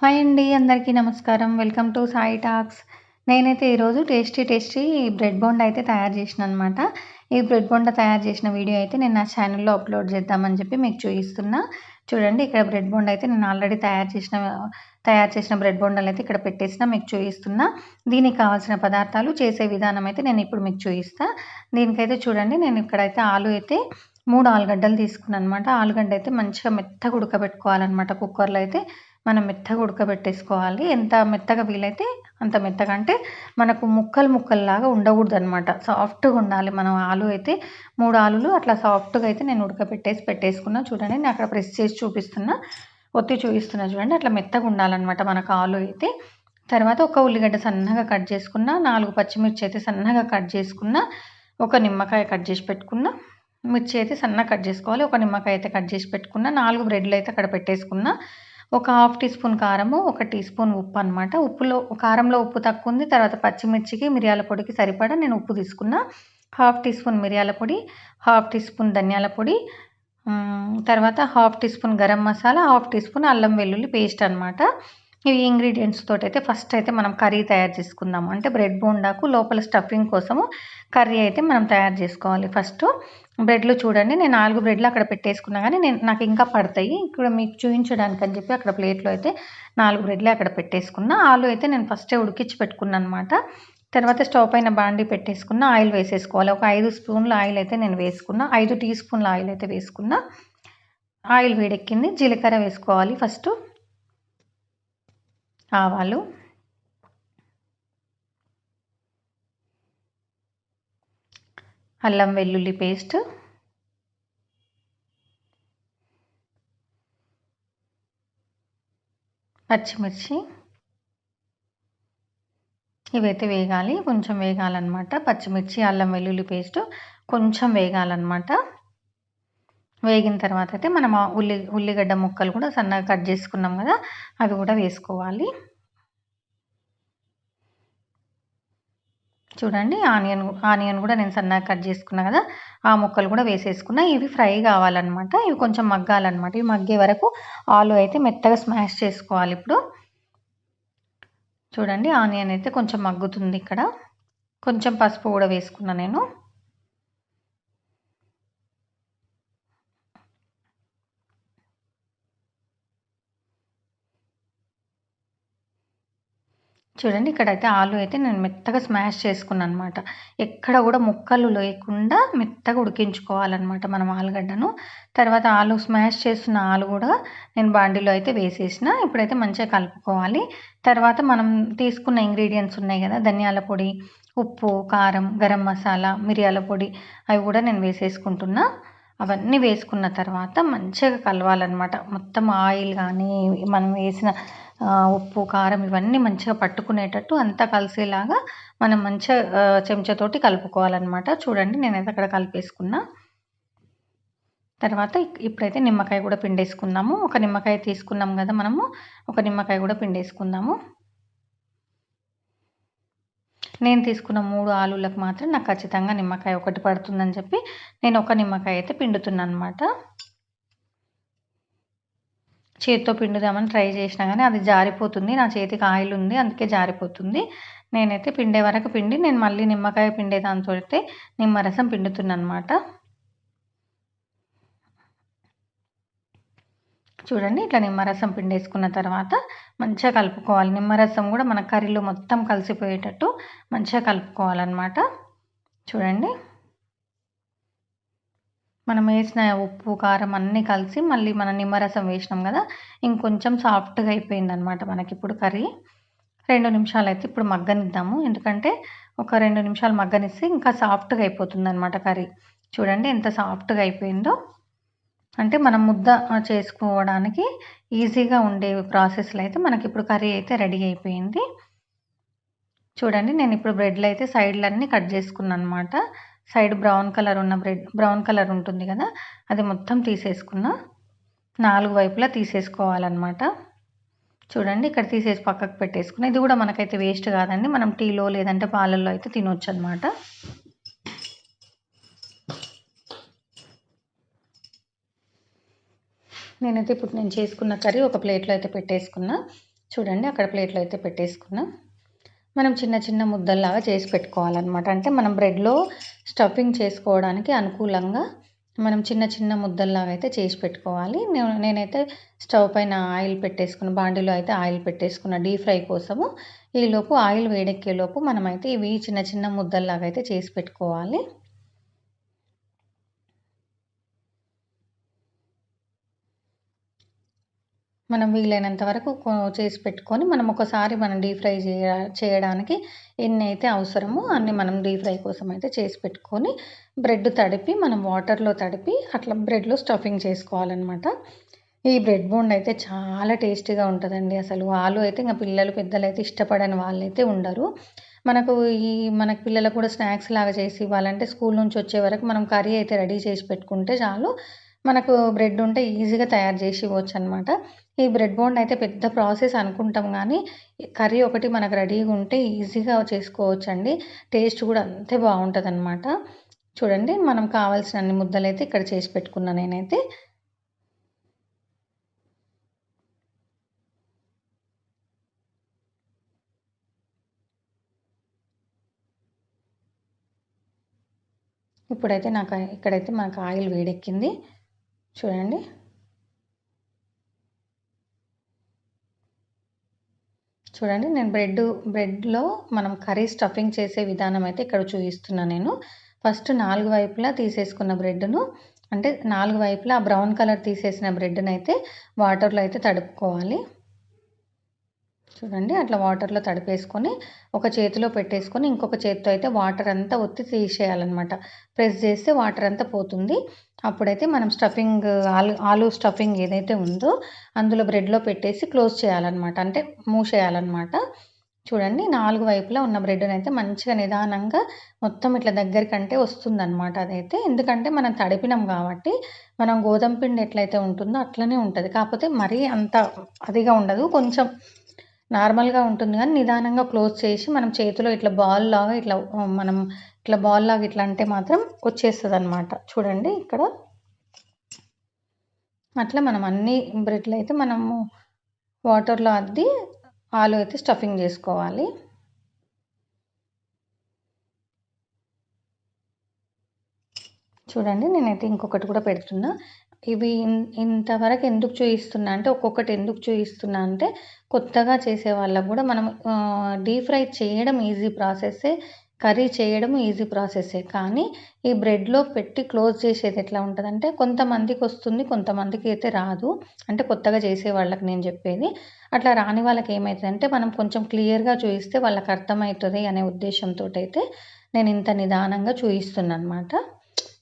Hi అండి అందరికీ నమస్కారం. Welcome to Sai talks. నేనైతే ఈరోజు టేస్టీ టేస్టీ బ్రెడ్ బోండా అయితే తయారు చేసిన అనమాట ఈ బ్రెడ్ బోండా తయారు చేసిన వీడియో అయితే నేను నా ఛానల్లో అప్లోడ్ చేద్దామని చెప్పి మీకు చూపిస్తున్నా. చూడండి ఇక్కడ బ్రెడ్ బోండా అయితే నేను ఆల్రెడీ తయారు చేసిన తయారు చేసిన బ్రెడ్ బోండలు అయితే ఇక్కడ పెట్టేసిన మీకు చూపిస్తున్నా. దీనికి కావాల్సిన పదార్థాలు చేసే విధానం అయితే నేను ఇప్పుడు మీకు చూపిస్తా. దీనికైతే చూడండి నేను ఇక్కడైతే ఆలు అయితే మూడు ఆలుగడ్డలు తీసుకున్నాను అనమాట ఆలుగడ్డ అయితే మంచిగా మెత్తగా ఉడకబెట్టుకోవాలన్నమాట. కుక్కర్లో అయితే మనం మెత్తగా ఉడకబెట్టేసుకోవాలి. ఎంత మెత్తగా వీలైతే అంత మెత్తగా. అంటే మనకు ముక్కలు ముక్కల్లాగా ఉండకూడదు అనమాట సాఫ్ట్గా ఉండాలి మనం ఆలు అయితే. మూడు ఆలులు అట్లా సాఫ్ట్గా అయితే నేను ఉడకబెట్టేసి పెట్టేసుకున్నా. చూడండి నేను అక్కడ ప్రెస్ చేసి చూపిస్తున్నా. ఒత్తి చూపిస్తున్నా చూడండి అట్లా మెత్తగా ఉండాలన్నమాట మనకు ఆలు అయితే. తర్వాత ఒక ఉల్లిగడ్డ సన్నగా కట్ చేసుకున్న. నాలుగు పచ్చిమిర్చి అయితే సన్నగా కట్ చేసుకున్న. ఒక నిమ్మకాయ కట్ చేసి పెట్టుకున్న. మిర్చి అయితే సన్నగా కట్ చేసుకోవాలి. ఒక నిమ్మకాయ అయితే కట్ చేసి పెట్టుకున్న. నాలుగు బ్రెడ్లు అయితే అక్కడ పెట్టేసుకున్న. ఒక హాఫ్ టీ స్పూన్ కారము ఒక టీ స్పూన్ ఉప్పు అనమాట ఉప్పులో కారంలో ఉప్పు తక్కువ ఉంది తర్వాత పచ్చిమిర్చికి మిరియాల పొడికి సరిపడా నేను ఉప్పు తీసుకున్న హాఫ్ టీ స్పూన్ మిరియాల పొడి హాఫ్ టీ స్పూన్ ధనియాల పొడి తర్వాత half teaspoon garam masala half teaspoon అల్లం వెల్లుల్లి పేస్ట్ అనమాట ఇవి ఇంగ్రీడియంట్స్ తోటి అయితే ఫస్ట్ అయితే మనం కర్రీ తయారు చేసుకుందాము. అంటే బ్రెడ్ బోండాకు లోపల స్టఫింగ్ కోసము కర్రీ అయితే మనం తయారు చేసుకోవాలి. ఫస్ట్ బ్రెడ్లు చూడండి నేను నాలుగు బ్రెడ్లు అక్కడ పెట్టేసుకున్నా కానీ నేను నాకు ఇంకా పడతాయి. ఇక్కడ మీకు చూపించడానికి అని చెప్పి అక్కడ ప్లేట్లో అయితే నాలుగు బ్రెడ్లే అక్కడ పెట్టేసుకున్నా. ఆలు అయితే నేను ఫస్టే ఉడికించి పెట్టుకున్నాను అనమాట తర్వాత స్టవ్ పైన బాండి పెట్టేసుకున్న ఆయిల్ వేసేసుకోవాలి. ఒక ఐదు స్పూన్ల ఆయిల్ అయితే నేను వేసుకున్నా. ఐదు టీ స్పూన్ల ఆయిల్ అయితే వేసుకున్నా. ఆయిల్ వేడెక్కింది. జీలకర్ర వేసుకోవాలి. ఫస్ట్ ఆవాలు. అల్లం వెల్లుల్లి పేస్ట్. పచ్చిమిర్చి. ఇవైతే వేగాలి కొంచెం వేగాలన్నమాట. పచ్చిమిర్చి అల్లం వెల్లుల్లి పేస్ట్ కొంచెం వేగాలన్నమాట. వేగిన తర్వాత అయితే మనం ఉల్లి ఉల్లిగడ్డ ముక్కలు కూడా సన్నగా కట్ చేసుకున్నాం కదా అవి కూడా వేసుకోవాలి. చూడండి ఆనియన్ ఆనియన్ కూడా నేను సన్నగా కట్ చేసుకున్నా కదా ఆ ముక్కలు కూడా వేసేసుకున్నా. ఇవి ఫ్రై కావాలన్నమాట ఇవి కొంచెం మగ్గాలన్నమాట. ఇవి మగ్గే వరకు ఆలు అయితే మెత్తగా స్మాష్ చేసుకోవాలి ఇప్పుడు. చూడండి ఆనియన్ అయితే కొంచెం మగ్గుతుంది ఇక్కడ. కొంచెం పసుపు కూడా వేసుకున్నా నేను. చూడండి ఇక్కడైతే ఆలు అయితే నేను మెత్తగా స్మాష్ చేసుకున్నాను అనమాట ఎక్కడ కూడా ముక్కలు లేకుండా మెత్తగా ఉడికించుకోవాలన్నమాట మనం ఆలుగడ్డను. తర్వాత ఆలు స్మాష్ చేస్తున్న ఆలు కూడా నేను బాండీలో అయితే వేసేసిన. ఇప్పుడైతే మంచిగా కలుపుకోవాలి. తర్వాత మనం తీసుకున్న ఇంగ్రీడియంట్స్ ఉన్నాయి కదా ధనియాల పొడి ఉప్పు కారం గరం మసాలా మిరియాల పొడి అవి కూడా నేను వేసేసుకుంటున్నా. అవన్నీ వేసుకున్న తర్వాత మంచిగా కలవాలన్నమాట. మొత్తం ఆయిల్ కానీ మనం వేసిన ఉప్పు కారం ఇవన్నీ మంచిగా పట్టుకునేటట్టు అంతా కలిసేలాగా మనం మంచిగా చెంచాతోటి కలుపుకోవాలన్నమాట. చూడండి నేనైతే అక్కడ కలిపేసుకున్నా. తర్వాత ఇప్పుడైతే నిమ్మకాయ కూడా పిండేసుకుందాము ఒక నిమ్మకాయ తీసుకున్నాం కదా మనము ఒక నిమ్మకాయ కూడా పిండేసుకుందాము. నేను తీసుకున్న మూడు ఆలులకు మాత్రం నాకు ఖచ్చితంగా నిమ్మకాయ ఒకటి పడుతుందని చెప్పి నేను ఒక నిమ్మకాయ అయితే పిండుతున్నాను అనమాట చేతితో పిండుదామని ట్రై చేసినా కానీ అది జారిపోతుంది. నా చేతికి ఆయిల్ ఉంది అందుకే జారిపోతుంది. నేనైతే పిండే వరకు పిండి నేను మళ్ళీ నిమ్మకాయ పిండే దాంతో అయితే నిమ్మరసం పిండుతున్నాను అనమాట చూడండి ఇట్లా నిమ్మరసం పిండేసుకున్న తర్వాత మంచిగా కలుపుకోవాలి. నిమ్మరసం కూడా మన కర్రీలో మొత్తం కలిసిపోయేటట్టు మంచిగా కలుపుకోవాలన్నమాట. చూడండి. మనం వేసిన ఉప్పు కారం అన్నీ కలిసి మళ్ళీ మన నిమ్మరసం వేసినాం కదా ఇంకొంచెం సాఫ్ట్గా అయిపోయింది అనమాట మనకి ఇప్పుడు కర్రీ. రెండు నిమిషాలు అయితే ఇప్పుడు మగ్గనిద్దాము. ఎందుకంటే ఒక రెండు నిమిషాలు మగ్గనిస్తే ఇంకా సాఫ్ట్గా అయిపోతుంది అనమాట కర్రీ. చూడండి ఎంత సాఫ్ట్గా అయిపోయిందో. అంటే మనం ముద్ద చేసుకోవడానికి ఈజీగా ఉండే ప్రాసెస్లో అయితే మనకి ఇప్పుడు కర్రీ అయితే రెడీ అయిపోయింది. చూడండి నేను ఇప్పుడు బ్రెడ్లు అయితే సైడ్లన్నీ కట్ చేసుకున్నాను అనమాట సైడ్ బ్రౌన్ కలర్ ఉన్న బ్రెడ్ బ్రౌన్ కలర్ ఉంటుంది కదా అది మొత్తం తీసేసుకున్న. నాలుగు వైపులా తీసేసుకోవాలన్నమాట. చూడండి ఇక్కడ తీసేసి పక్కకు పెట్టేసుకున్నా. ఇది కూడా మనకైతే వేస్ట్ కాదండి మనం టీలో లేదంటే పాలల్లో అయితే తినొచ్చు అనమాట నేనైతే ఇప్పుడు నేను చేసుకున్న కర్రీ ఒక ప్లేట్లో అయితే పెట్టేసుకున్నా. చూడండి అక్కడ ప్లేట్లో అయితే పెట్టేసుకున్నా. మనం చిన్న చిన్న ముద్దల్లాగా చేసి పెట్టుకోవాలన్నమాట. అంటే మనం బ్రెడ్లో స్టఫింగ్ చేసుకోవడానికి అనుకూలంగా మనం చిన్న చిన్న ముద్దల్లాగా అయితే చేసి పెట్టుకోవాలి. నేను నేనైతే స్టవ్ పైన ఆయిల్ పెట్టేసుకున్న బాండీలో అయితే ఆయిల్ పెట్టేసుకున్న డీప్ ఫ్రై కోసము ఈలోపు ఆయిల్ వేడెక్కేలోపు మనమైతే ఇవి చిన్న చిన్న ముద్దల్లాగా అయితే చేసి పెట్టుకోవాలి. మనం వీలైనంత వరకు చేసి పెట్టుకొని మనం ఒకసారి మనం డీప్ ఫ్రై చేయ చేయడానికి ఎన్ని అయితే అవసరమో అన్ని మనం డీప్ ఫ్రై కోసం అయితే చేసి పెట్టుకొని బ్రెడ్ తడిపి మనం వాటర్లో తడిపి అట్లా బ్రెడ్లో స్టఫింగ్ చేసుకోవాలన్నమాట. ఈ బ్రెడ్ బోండ్ అయితే చాలా టేస్టీగా ఉంటుందండి అసలు. వాళ్ళు అయితే ఇంకా పిల్లలు పెద్దలు అయితే ఇష్టపడని వాళ్ళైతే ఉండరు. మనకు ఈ మనకు పిల్లలకు కూడా స్నాక్స్ లాగా చేసి ఇవ్వాలంటే స్కూల్ నుంచి వచ్చే వరకు మనం కర్రీ అయితే రెడీ చేసి పెట్టుకుంటే చాలు. మనకు బ్రెడ్ ఉంటే ఈజీగా తయారు చేసి ఇవ్వచ్చు అనమాట ఈ బ్రెడ్ బోండ్ అయితే పెద్ద ప్రాసెస్ అనుకుంటాం కానీ కర్రీ ఒకటి మనకు రెడీగా ఉంటే ఈజీగా చేసుకోవచ్చు అండి టేస్ట్ కూడా అంతే బాగుంటుంది అనమాట చూడండి మనం కావాల్సిన అన్ని ముద్దలు అయితే ఇక్కడ చేసి పెట్టుకున్నా నేనైతే. ఇప్పుడైతే నాకు ఇక్కడైతే మనకు ఆయిల్ వేడెక్కింది. చూడండి. చూడండి నేను బ్రెడ్ బ్రెడ్లో మనం కర్రీ స్టఫింగ్ చేసే విధానం అయితే ఇక్కడ చూపిస్తున్నాను నేను. ఫస్ట్ నాలుగు వైపులా తీసేసుకున్న బ్రెడ్ను అంటే నాలుగు వైపులా బ్రౌన్ కలర్ తీసేసిన బ్రెడ్ని అయితే వాటర్లో అయితే తడుపుకోవాలి. చూడండి. అట్లా వాటర్లో తడిపేసుకొని ఒక చేతిలో పెట్టేసుకొని ఇంకొక చేతితో అయితే వాటర్ అంతా ఒత్తి తీసేయాలన్నమాట. ప్రెస్ చేస్తే వాటర్ అంతా పోతుంది. అప్పుడైతే మనం స్టఫింగ్ ఆలు ఆలు స్టఫింగ్ ఏదైతే ఉందో అందులో బ్రెడ్లో పెట్టేసి క్లోజ్ చేయాలన్నమాట. అంటే మూసేయాలన్నమాట. చూడండి. నాలుగు వైపులా ఉన్న బ్రెడ్ని అయితే మంచిగా నిదానంగా మొత్తం ఇట్లా దగ్గరికంటే వస్తుందన్నమాట అదైతే. ఎందుకంటే మనం తడిపినాం కాబట్టి మనం గోధుమ పిండి ఎట్లయితే ఉంటుందో అట్లనే ఉంటుంది. కాకపోతే మరీ అంత అదిగా ఉండదు. కొంచెం నార్మల్గా ఉంటుంది. కానీ నిదానంగా క్లోజ్ చేసి మనం చేతిలో ఇట్లా బాల్ లాగా ఇట్లా మనం ఇట్లా బాల్ లాగా ఇట్లా అంటే మాత్రం వచ్చేస్తుంది అనమాట చూడండి ఇక్కడ. అట్లా మనం అన్ని బ్రెడ్లు అయితే మనము వాటర్లో అద్ది ఆలు అయితే స్టఫింగ్ చేసుకోవాలి. చూడండి నేనైతే ఇంకొకటి కూడా పెడుతున్నా. ఇవి ఇంతవరకు ఎందుకు చూపిస్తున్నా అంటే ఒక్కొక్కటి ఎందుకు చూపిస్తున్నా అంటే కొత్తగా చేసే వాళ్ళకు కూడా మనం డీప్ ఫ్రై చేయడం ఈజీ ప్రాసెస్సే కర్రీ చేయడం ఈజీ ప్రాసెస్సే కానీ ఈ బ్రెడ్లో పెట్టి క్లోజ్ చేసేది ఎట్లా ఉంటుందంటే కొంతమందికి వస్తుంది కొంతమందికి అయితే రాదు. అంటే కొత్తగా చేసే వాళ్ళకి నేను చెప్పేది. అట్లా రాని వాళ్ళకి ఏమవుతుందంటే మనం కొంచెం క్లియర్గా చూపిస్తే వాళ్ళకి అర్థమవుతుంది అనే ఉద్దేశంతో అయితే నేను ఇంత నిదానంగా చూపిస్తున్నాను అనమాట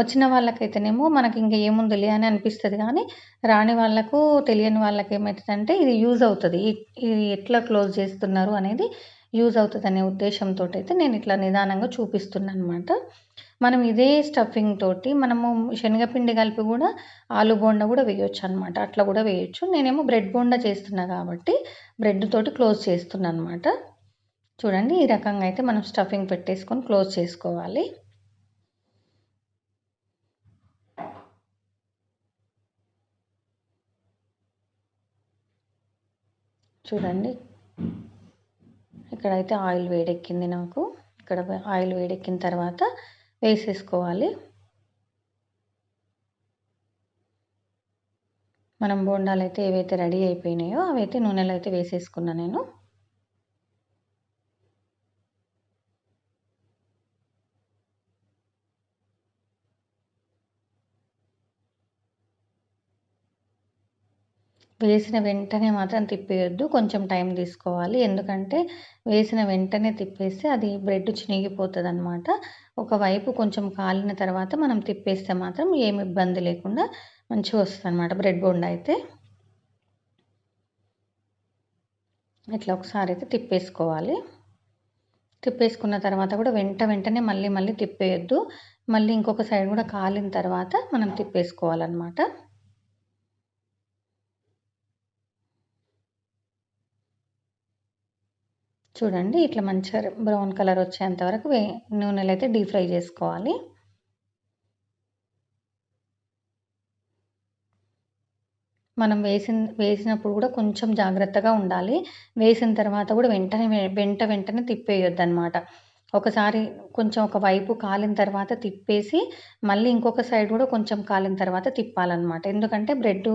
వచ్చిన వాళ్ళకైతేనేమో మనకి ఇంకా ఏముందిలే అని అనిపిస్తుంది. కానీ రాని వాళ్ళకు తెలియని వాళ్ళకి ఏమవుతుందంటే ఇది యూజ్ అవుతుంది. ఇది ఎట్లా క్లోజ్ చేస్తున్నారు అనేది యూజ్ అవుతుంది అనే ఉద్దేశంతో అయితే నేను ఇట్లా నిదానంగా చూపిస్తున్నాను అనమాట మనం ఇదే స్టఫింగ్ తోటి మనము శనగపిండి కలిపి కూడా ఆలు బోండా కూడా వేయొచ్చు అనమాట అట్లా కూడా వేయొచ్చు. నేనేమో బ్రెడ్ బోండా చేస్తున్నా కాబట్టి బ్రెడ్ తోటి క్లోజ్ చేస్తున్నాను అనమాట చూడండి ఈ రకంగా అయితే మనం స్టఫింగ్ పెట్టేసుకొని క్లోజ్ చేసుకోవాలి. చూడండి. ఇక్కడైతే ఆయిల్ వేడెక్కింది నాకు. ఇక్కడ ఆయిల్ వేడెక్కిన తర్వాత వేసేసుకోవాలి. మనం బోండాలు అయితే ఏవైతే రెడీ అయిపోయినాయో అవైతే నూనెలో అయితే వేసేసుకున్నా నేను. వేసిన వెంటనే మాత్రం తిప్పేయొద్దు. కొంచెం టైం తీసుకోవాలి. ఎందుకంటే వేసిన వెంటనే తిప్పేస్తే అది బ్రెడ్ చినిగిపోతుంది అనమాట ఒకవైపు కొంచెం కాలిన తర్వాత మనం తిప్పేస్తే మాత్రం ఏమి ఇబ్బంది లేకుండా మంచిగా వస్తుంది అనమాట బ్రెడ్ బొండ అయితే. ఇట్లా ఒకసారి అయితే తిప్పేసుకోవాలి. తిప్పేసుకున్న తర్వాత కూడా వెంట వెంటనే మళ్ళీ మళ్ళీ తిప్పేయొద్దు. మళ్ళీ ఇంకొక సైడ్ కూడా కాలిన తర్వాత మనం తిప్పేసుకోవాలన్నమాట. చూడండి ఇట్లా మంచిగా బ్రౌన్ కలర్ వచ్చేంత వరకు వే అయితే డీప్ ఫ్రై చేసుకోవాలి. మనం వేసిన వేసినప్పుడు కూడా కొంచెం జాగ్రత్తగా ఉండాలి. వేసిన తర్వాత కూడా వెంటనే వెంట వెంటనే తిప్పేయొద్దు అనమాట ఒకసారి కొంచెం ఒక వైపు కాలిన తర్వాత తిప్పేసి మళ్ళీ ఇంకొక సైడ్ కూడా కొంచెం కాలిన తర్వాత తిప్పాలన్నమాట. ఎందుకంటే బ్రెడ్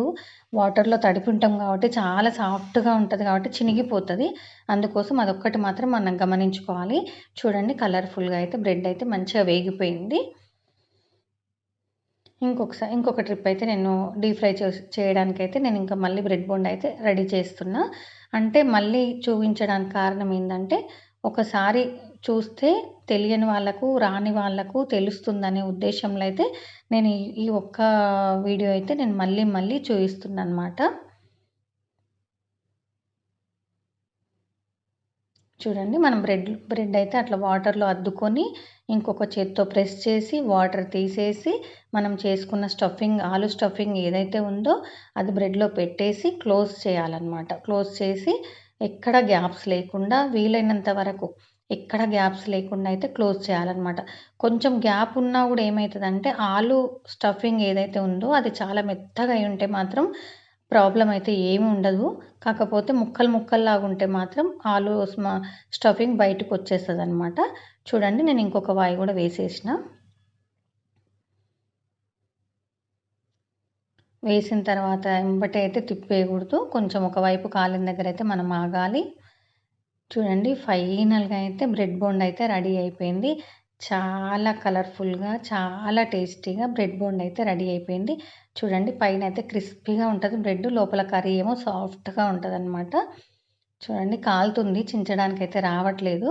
వాటర్లో తడిపి ఉంటాం కాబట్టి చాలా సాఫ్ట్గా ఉంటుంది కాబట్టి చినిగిపోతుంది. అందుకోసం అదొక్కటి మాత్రం మనం గమనించుకోవాలి. చూడండి కలర్ఫుల్గా అయితే బ్రెడ్ అయితే మంచిగా వేగిపోయింది. ఇంకొకసారి ఇంకొక ట్రిప్ అయితే నేను డీప్ ఫ్రై చేయడానికి చేయడానికైతే నేను ఇంకా మళ్ళీ బ్రెడ్ బోండ్ అయితే రెడీ చేస్తున్నా. అంటే మళ్ళీ చూపించడానికి కారణం ఏంటంటే ఒకసారి చూస్తే తెలియని వాళ్ళకు రాని వాళ్ళకు తెలుస్తుందనే ఉద్దేశంలో అయితే నేను ఈ ఒక్క వీడియో అయితే నేను మళ్ళీ మళ్ళీ చూపిస్తున్నాను అనమాట చూడండి మనం బ్రెడ్ బ్రెడ్ అయితే అట్లా వాటర్లో అద్దుకొని ఇంకొక చేత్తో ప్రెస్ చేసి వాటర్ తీసేసి మనం చేసుకున్న స్టఫింగ్ ఆలు స్టఫింగ్ ఏదైతే ఉందో అది బ్రెడ్లో పెట్టేసి క్లోజ్ చేయాలన్నమాట. క్లోజ్ చేసి ఎక్కడ గ్యాప్స్ లేకుండా వీలైనంత వరకు ఎక్కడ గ్యాప్స్ లేకుండా అయితే క్లోజ్ చేయాలన్నమాట. కొంచెం గ్యాప్ ఉన్నా కూడా ఏమవుతుందంటే ఆలు స్టఫింగ్ ఏదైతే ఉందో అది చాలా మెత్తగా అయి ఉంటే మాత్రం ప్రాబ్లం అయితే ఏమి ఉండదు. కాకపోతే ముక్కలు ముక్కల్లాగా ఉంటే మాత్రం ఆలు స్టఫింగ్ బయటకు వచ్చేస్తుంది అనమాట చూడండి నేను ఇంకొక వాయి కూడా వేసేసిన. వేసిన తర్వాత ఎంబటి అయితే తిప్పేయకూడదు. కొంచెం ఒకవైపు కాలిన దగ్గర అయితే మనం ఆగాలి. చూడండి ఫైనల్గా అయితే బ్రెడ్ బోండ్ అయితే రెడీ అయిపోయింది. చాలా కలర్ఫుల్గా చాలా టేస్టీగా బ్రెడ్ బోండ్ అయితే రెడీ అయిపోయింది. చూడండి పైన అయితే క్రిస్పీగా ఉంటుంది బ్రెడ్ లోపల కర్రీ ఏమో సాఫ్ట్గా ఉంటుంది అనమాట చూడండి కాలుతుంది చించడానికి అయితే రావట్లేదు.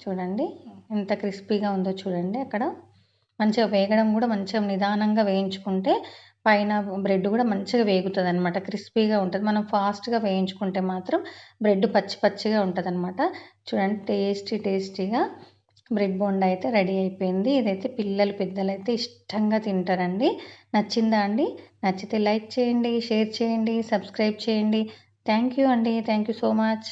చూడండి ఎంత క్రిస్పీగా ఉందో చూడండి అక్కడ. మంచిగా వేగడం కూడా మంచిగా నిదానంగా వేయించుకుంటే పైన బ్రెడ్ కూడా మంచిగా వేగుతుంది అనమాట క్రిస్పీగా ఉంటుంది. మనం ఫాస్ట్గా వేయించుకుంటే మాత్రం బ్రెడ్ పచ్చి పచ్చిగా ఉంటుంది అనమాట చూడండి టేస్టీ టేస్టీగా బ్రెడ్ బోండా అయితే రెడీ అయిపోయింది. ఇదైతే పిల్లలు పెద్దలు అయితే ఇష్టంగా తింటారండి. నచ్చిందా అండి? నచ్చితే లైక్ చేయండి షేర్ చేయండి సబ్స్క్రైబ్ చేయండి. థ్యాంక్ యూ అండి. Thank you so much.